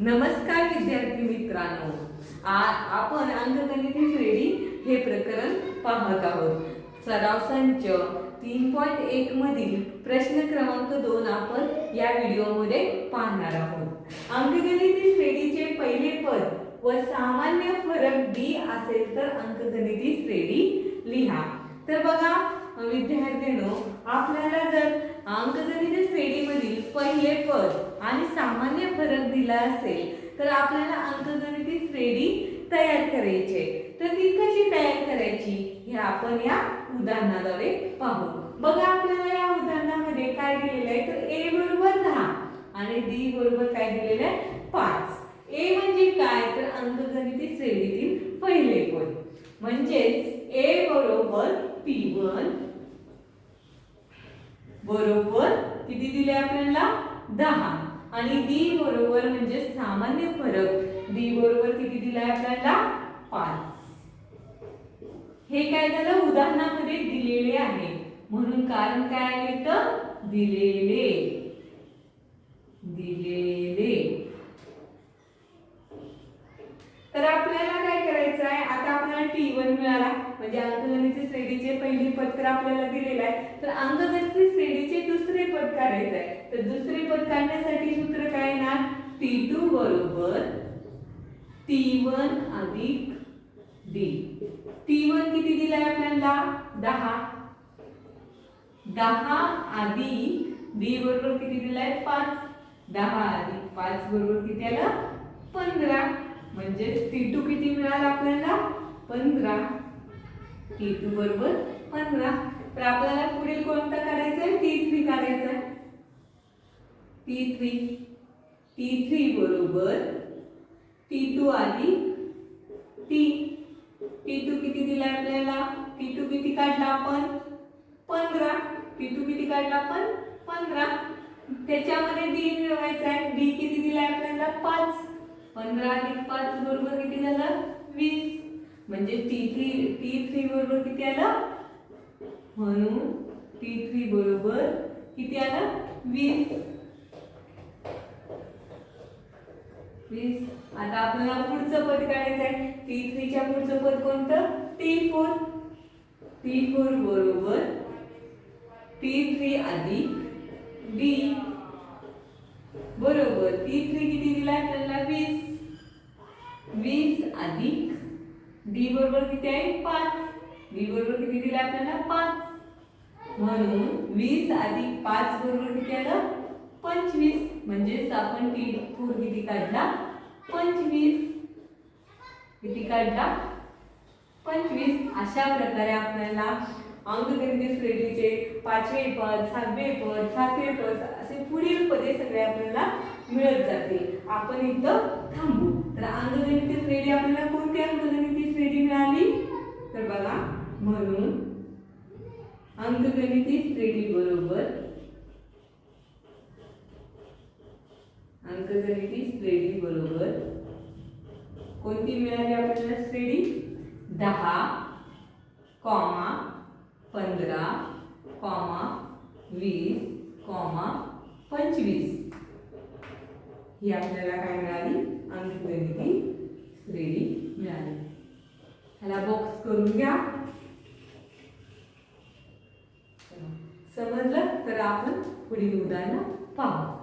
नमस्कार विद्यार्थी मित्रांनो. आपण अंकगणिती श्रेणी हे प्रकरण पाहत आहोत. सराव संच तीन पॉईंट एक मधील प्रश्न क्रमांक दोन आपण या व्हिडिओमध्ये पाहणार आहोत. अंकगणिती श्रेणीचे पहिले पद व सामान्य फरक डी असेल तर अंकगणिती श्रेणी लिहा. तर बघा विद्यार्थ्यांनो आपल्याला जर अंकगणित श्रेणीमधील पहिले पद आणि सामान्य दिला असेल तर आपल्याला अंकगणिती श्रेणी तयार करायची आहे. तर ती कशी तयार करायची? हे आपण या उदाहरणाद्वारे पाहू. बघा आपल्याला या उदाहरणामध्ये काय दिलेलं आहे? तर ए बरोबर दहा आणि डी बरोबर काय दिलेलं आहे? पाच. ए म्हणजे काय? तर अंकगणिती श्रेणीतील पहिले पद म्हणजेच ए बरोबर पी वन बरोबर किती दिले आपल्याला? दहा. आणि डी बरोबर म्हणजे सामान्य फरक. डी बरोबर किती दिलाय आपल्याला? पाच. हे काय झालं? उदाहरणामध्ये दिलेले आहे. म्हणून कारण काय आहे तर दिलेले. दिलेले तर आपल्याला काय करायचं आहे आता आपल्याला टी वन मिळाला म्हणजे अंकगणित श्रेणीचे पहिली पदकर आपल्याला दिलेलं आहे. तर अंकगणित श्रेणीचे दुसरे पद काढायचं आहे तर दुसरे पद काढण्यासाठी सूत्र काय येणार? टी टू बरोबर टी वन अधिक डी टी वन किती दिलाय आपल्याला? दहा. दहा अधिक डी बरोबर किती दिलाय? पाच. दहा अधिक पाच बरोबर किती आलं? पंधरा. म्हणजे टी टू किती मिळाला आपल्याला? पंधरा. टी टू बरोबर पंधरा तर आपल्याला पुढील कोणता काढायचा आहे टी थ्री काढायचा आहे टी थ्री टी थ्री बरोबर. टी टू आधी टी टी टू किती दिलाय आपल्याला? टी टू किती काढला आपण? पंधरा. टी टू किती काढला आपण? पंधरा. त्याच्यामध्ये डी मिळवायचा आहे डी किती दिलाय आपल्याला? पाच. पंधरा अधिक पाच बरोबर किती झालं? वीस. म्हणजे टी थ्री टी थ्री बरोबर किती आला? म्हणून टी थ्री बरोबर किती आला? वीस. वीस. आता आपल्याला पुढचं पद काढायचं आहे. टी थ्रीच्या पुढचं पद कोणतं? टी फोर टी फोर बरोबर टी थ्री आधी डी बरोबर. टी थ्री किती दिला आपल्याला वीस वीस अधिक डी बरोबर किती आहे? पाच. डी बरोबर किती दिला आपल्याला? पाच. म्हणून वीस अधिक पाच बरोबर किती आलं? पंचवीस. म्हणजेच आपण टी फोर किती काढला? पंचवीस. किती काढला? पंचवीस. अशा प्रकारे आपल्याला अंकगणित श्रेणीचे पाचवे पद सहावे पद सातवे पद असे पुढील पदे सगळे आपल्याला मिळत जाते. आपण इथं थांबू. तर अंकगणित श्रेणी आपल्याला कोणती अंकगणित श्रेणी मिळाली? तर बघा म्हणून अंकगणिती श्रेणी बरोबर अंकगणिती श्रेणी बरोबर कोणती मिळाली आपल्याला श्रेणी? दहा कॉमा पंधरा कॉमा वीस कॉमा पंचवीस. ही आपल्याला काय मिळाली? अंकगणिती श्रेणी मिळाली. ह्याला बॉक्स करून घ्या. समजलं? तर आपण पुढील उदाहरणं पाहू.